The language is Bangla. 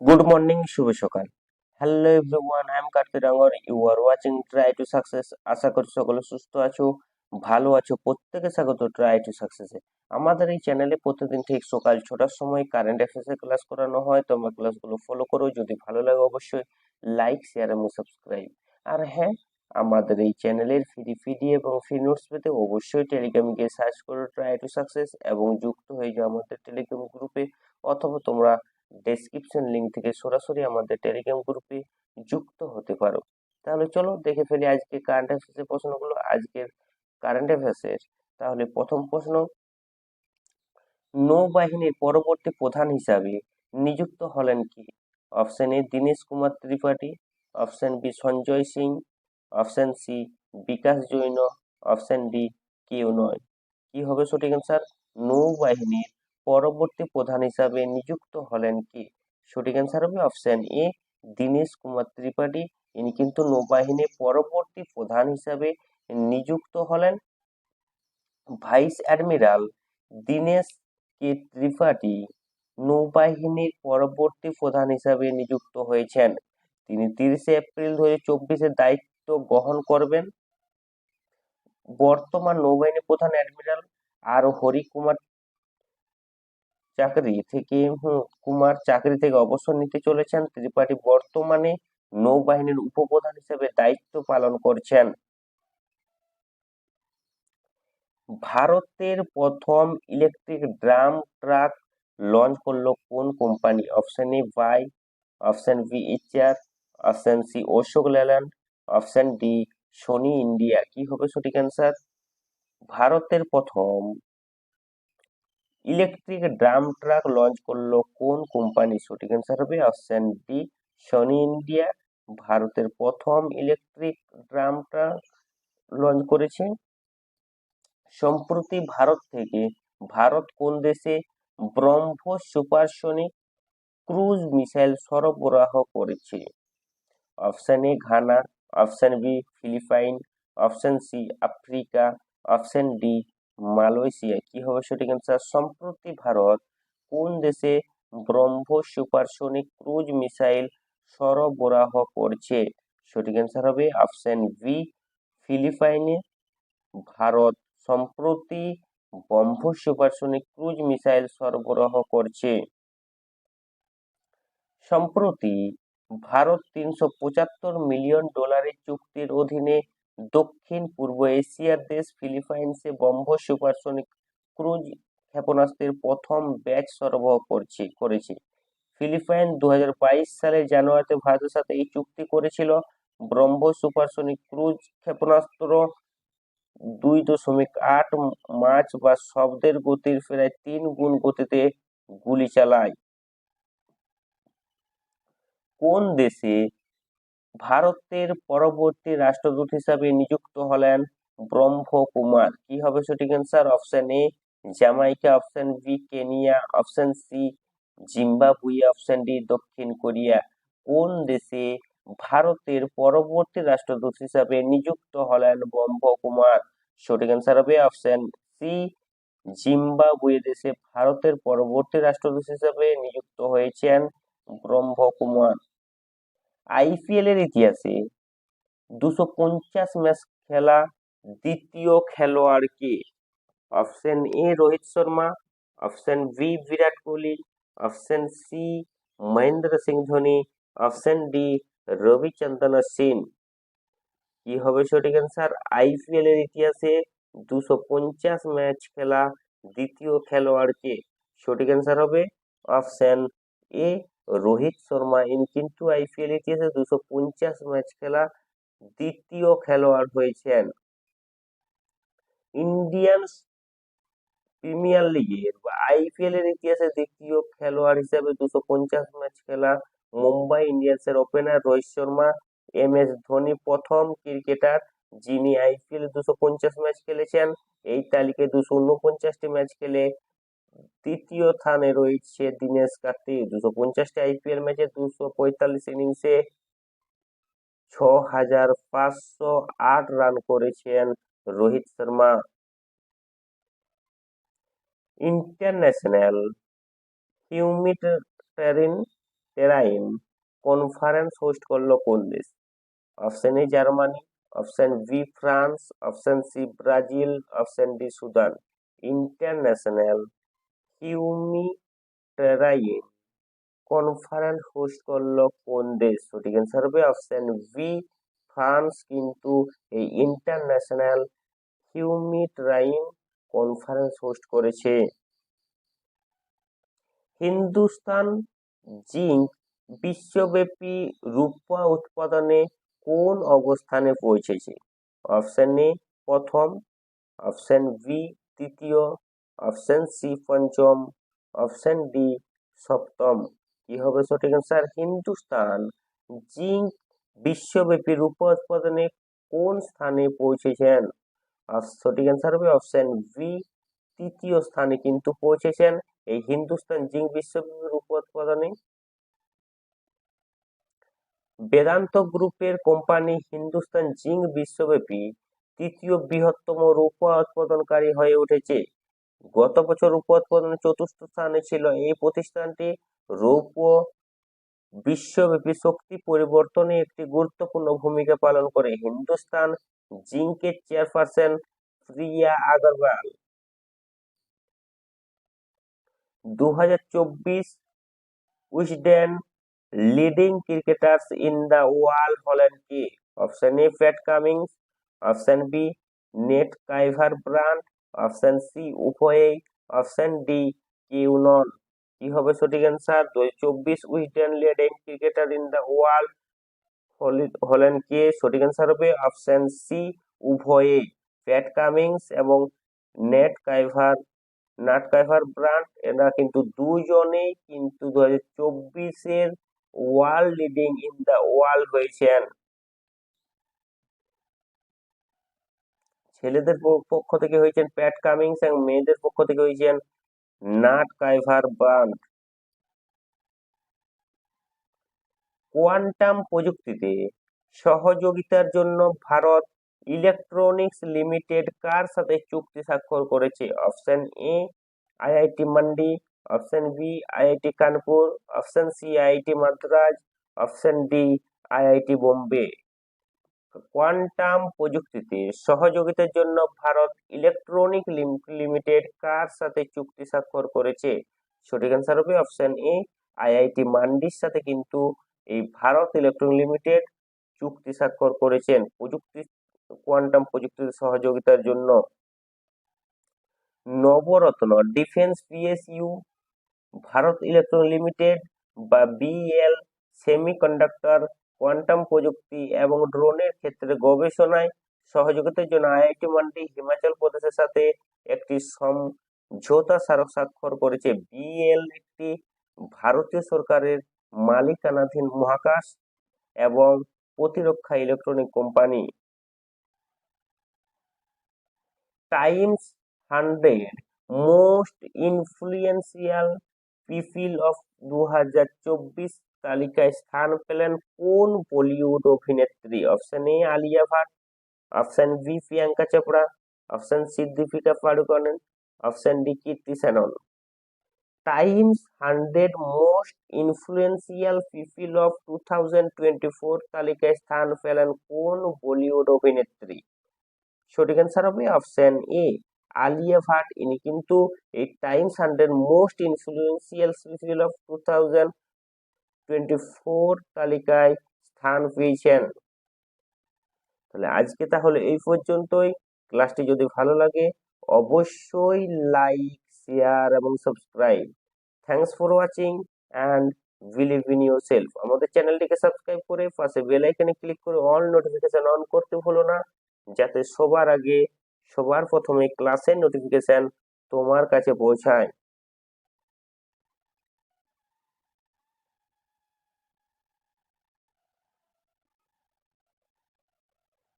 গুড মর্নিং শুভ সকাল। Hello everyone I am Kartik Dangar you are watching try to success আশা করি সকলে সুস্থ আছো, ভালো আছো। প্রত্যেকে স্বাগত ট্রাই টু সাকসেসে আমাদের এই চ্যানেলে প্রতিদিন ঠিক সকাল ছটার সময় কারেন্ট অ্যাফেয়ার্সের ক্লাস করানো হয়। তোমরা ক্লাসগুলো ফলো করো। যদি ভালো লাগে অবশ্যই লাইক শেয়ার এবং সাবস্ক্রাইব আর হ্যাঁ আমাদের এই চ্যানেলের ফ্রি পিডি এবং ফ্রি নোটস পেতে অবশ্যই টেলিগ্রামে গিয়ে সার্চ করো ট্রাই টু সাকসেস এবং যুক্ত হয়ে যাও আমাদের টেলিগ্রাম গ্রুপে অথবা তোমরা ডেসক্রিপশন লিংক থেকে সরাসরি আমাদের টেলিগ্রাম গ্রুপে যুক্ত হতে পারো। তাহলে চলো দেখে ফেলি আজকে কারেন্ট অ্যাফেয়ার্সের প্রশ্নগুলো, আজকের কারেন্ট অ্যাফেয়ার্সের তাহলে প্রথম প্রশ্ন, নৌবাহিনীর পরবর্তী প্রধান হিসাবে নিযুক্ত হলেন কি? Option A Dinesh Kumar Tripathi option B Sanjay Singh option C Vikas Jain option D কেউ নয়। কি হবে সঠিক অ্যান্সার নৌবাহিনীর পরবর্তী প্রধান হিসাবে নিযুক্ত হলেন কি? সঠিক অ্যান্সার হবে অপশন এ দীনেশ কুমার ত্রিপাঠী। ইনি কিন্তু নৌবাহিনীর পরবর্তী প্রধান হিসাবে নিযুক্ত হলেন। Vice admiral Dinesh K Tripathi নৌবাহিনীর পরবর্তী প্রধান হিসাবে নিযুক্ত হয়েছেন। তিনি তিরিশে এপ্রিল দু হাজার দায়িত্ব গ্রহণ করবেন। বর্তমান নৌবাহিনী প্রধান অ্যাডমিরাল আর হরি কুমার চাকরি থেকে কুমার চাকরি থেকে অবসর নিতে চলেছেন। ত্রিপাঠী বর্তমানে নৌবাহিনীর উপপ্রধান হিসেবে দায়িত্ব পালন করছেন। ভারতের প্রথম ইলেকট্রিক ড্রাম ট্রাক লঞ্চ করল কোন company option A by option B HR option C Ashok Leyland option D Sony India কি হবে সঠিক অ্যান্সার ভারতের প্রথম ইলেকট্রিক ড্রাম ট্রাক লঞ্চ করল কোন কোম্পানি? সঠিক অ্যান্সার হবে অপশন ডি সনি ইন্ডিয়া ভারতের প্রথম ইলেকট্রিক ড্রাম ট্রাক লঞ্চ করেছে। সম্প্রতি ভারত থেকে, ভারত কোন দেশে ব্রহ্মোস সুপারসনিক ক্রুজ মিসাইল সরবরাহ করেছে? Option A Ghana. Option B Philippines. Option C Africa. Option D Malaysia, কি হবে সঠিক অ্যান্সার সম্প্রতি ভারত কোন দেশে ব্রহ্মোস সুপারসনিক ক্রুজ মিসাইল সরবরাহ করছে সঠিক অ্যান্সার হবে অপশন বি ফিলিপাইনে। ভারত সম্প্রতি ব্রহ্মোস সুপারসনিক ক্রুজ মিসাইল সরবরাহ করছে। সম্প্রতি ভারত তিনশো পঁচাত্তর মিলিয়ন ডলারের চুক্তির অধীনে দক্ষিণ পূর্ব এশিয়ার দেশ ফিলিপাইন্সে ব্রহ্মোস সুপারসনিক ক্রুজ ক্ষেপণাস্ত্রের প্রথম ব্যাচ সরবরাহ করছে, করেছে। ফিলিপাইন দু সালের জানুয়ারিতে ভারতের সাথে এই চুক্তি করেছিল। ব্রহ্ম সুপারসনিক ক্রুজ ক্ষেপণাস্ত্র দুই দশমিক আট মার্চ বা শব্দের গতির প্রায় তিন গুণ গতিতে গুলি চালায়। কোন দেশে ভারতের পরবর্তী রাষ্ট্রদূত হিসাবে নিযুক্ত হলেন ব্রহ্মকুমার কি হবে সঠিক answer option A Jamaica option B Kenya option C Zimbabwe option D দক্ষিণ কোরিয়া। কোন দেশে ভারতের পরবর্তী রাষ্ট্রদূত হিসাবে নিযুক্ত হলেন ব্রহ্মকুমার সঠিক অ্যান্সার হবে অপশন সি জিম্বাবুয়ে দেশে ভারতের পরবর্তী রাষ্ট্রদূত হিসাবে নিযুক্ত হয়েছেন ব্রহ্মকুমার আইপিএল এর ইতিহাসে দুশো পঞ্চাশ ম্যাচ খেলা দ্বিতীয় খেলোয়াড় কে option A Rohit Sharma option B Virat Kohli option C Mahendra Singh Dhoni option D Ravichandran Ashwin কি হবে সঠিক অ্যান্সার আইপিএল এর ইতিহাসে দুশো পঞ্চাশ ম্যাচ খেলা দ্বিতীয় খেলোয়াড় কে সঠিক অ্যান্সার হবে অপশন এ রোহিত শর্মা ইনি কিন্তু আইপিএল ইতিহাসে দুশো পঞ্চাশ ম্যাচ খেলা, দ্বিতীয় খেলোয়াড় হয়েছেন ইন্ডিয়ান প্রিমিয়ার লিগের বা আইপিএল এর ইতিহাসে দ্বিতীয় খেলোয়াড় হিসেবে দুশো পঞ্চাশ ম্যাচ খেলা, Mumbai ইন্ডিয়ান্সের opener Rohit Sharma M S Dhoni প্রথম ক্রিকেটার যিনি আইপিএল দুশো পঞ্চাশ ম্যাচ খেলেছেন, এই তালিকায় দুশো উনপঞ্চাশটি ম্যাচ খেলে তৃতীয় স্থানে রয়েছে দীনেশ কার্তিক, দুশো পঞ্চাশটি আইপিএল ম্যাচে দুশো পঁয়তাল্লিশ ইনিংসে ছ হাজার পাঁচশো আট রান করেছেন Rohit Sharma. International humanitarian terrain conference host করল কোন দেশ? Option A Germany option B France option C Brazil option D Sudan. International humanitarian conference host করল কোন দেশ? সঠিক অ্যান্সার হবে অপশন বি ফ্রান্স। কিন্তু এই ইন্টারন্যাশনাল হিউমিটরাইন কনফারেন্স হোস্ট করেছে। হিন্দুস্তান জিঙ্ক বিশ্বব্যাপী রূপা উৎপাদনে কোন অবস্থানে পৌঁছেছে? অপশন এ প্রথম, অপশন বি তৃতীয় অপশন সি পঞ্চম অপশন ডি সপ্তম কি হবে সঠিক অ্যান্সার হিন্দুস্তান। জিঙ্ক বিশ্বব্যাপী রূপ উৎপাদনে কোন স্থানে পৌঁছেছেন? সঠিক অ্যান্সার হবে অপশন বি তৃতীয় স্থানে কিন্তু পৌঁছেছেন। এই হিন্দুস্তান জিঙ্ক বিশ্বব্যাপী রূপা উৎপাদনে। বেদান্ত গ্রুপের কোম্পানি হিন্দুস্তান জিঙ্ক বিশ্বব্যাপী তৃতীয় বৃহত্তম রূপা উৎপাদনকারী হয়ে উঠেছে। গত বছর রূপা উৎপাদনে চতুর্থ স্থানে ছিল। এই প্রতিষ্ঠানটি রৌপ্য বিশ্বব্যাপী শক্তি পরিবর্তনে একটি গুরুত্বপূর্ণ ভূমিকা পালন করে। হিন্দুস্তান জিঙ্কের চেয়ারপারসন প্রিয়া আগরওয়াল। দু হাজার চব্বিশ Wisden leading cricketers in the world হলেন কি? Option A Pat Cummins. Option B, Nat Sciver Brunt. Option C উভয়েই অপশন ডি কিউ নন। কি হবে সঠিক অ্যান্সার চব্বিশ Wisden leading cricketer in the world হলেন কে? সঠিক অ্যান্সার হবে অপশন সি উভয়েই। প্যাট কামিংস এবং Nat Sciver, Nat Sciver Brunt এরা কিন্তু দুজনেই কিন্তু দু হাজার চব্বিশের world leading in the world হয়েছেন। ছেলেদের পক্ষ থেকে হয়েছেন প্যাট কামিংস এবং মেয়েদের পক্ষ থেকে হয়েছেন নাট কাইভার ব্রান্ড কোয়ান্টাম প্রযুক্তিতে সহযোগিতার জন্য ভারত ইলেকট্রনিক্স লিমিটেড কার সাথে চুক্তি স্বাক্ষর করেছে? Option A, IIT Mandi, option B, IIT Kanpur, option C, IIT Madras, option D, IIT Bombay. Quantum প্রযুক্তিতে সহযোগিতার জন্য ভারত ইলেকট্রনিক লিমিটেড কার সাথে চুক্তি স্বাক্ষর করেছে? সঠিক অ্যান্সার হবে অপশন এ আইআইটি মান্ডির সাথে কিন্তু এই ভারত ইলেকট্রনিক লিমিটেড চুক্তি স্বাক্ষর করেছেন। প্রযুক্তি, কোয়ান্টাম প্রযুক্তির সহযোগিতার জন্য Navratna, defence PSU Bharat electronic limited বা বিএল সেমিকন্ডাক্টর কোয়ান্টাম প্রযুক্তি এবং ড্রোনের ক্ষেত্রে গবেষণায় সহযোগিতার জন্য আইআইটি মান্ডি হিমাচল প্রদেশের সাথে একটি সমঝোতা স্মারক স্বাক্ষর করেছে। বিএল একটি ভারতীয় সরকারের মালিকানাধীন মহাকাশ এবং প্রতিরক্ষা electronic company Times hundred most influential people of দু হাজার চব্বিশ তালিকায় স্থান পেলেন কোন বলিউড অভিনেত্রী? Option A Alia Bhatt option B Priyanka Chopra option C Deepika Padukone option D Kriti Sanon. Times hundred most influential people of two thousand twenty four তালিকায় স্থান পেলেন কোন বলিউড অভিনেত্রী? সঠিক অ্যান্সার হবে অপশন এ আলিয়া ভাট। ইনি কিন্তু এই Times hundred most influential people of two thousand twenty four তালিকায় স্থান পেয়েছেন। তাহলে আজকে তাহলে এই পর্যন্তই। ক্লাসটি যদি ভালো লাগে, অবশ্যই লাইক, শেয়ার এবং subscribe. Thanks for watching and believe in yourself আমাদের চ্যানেলটিকে সাবস্ক্রাইব করে পাশে বেল আইকনে ক্লিক করে অল নোটিফিকেশন অন করতে ভুলো না, যাতে সবার আগে, সবার প্রথমে ক্লাসের নোটিফিকেশন তোমার কাছে পৌঁছায়।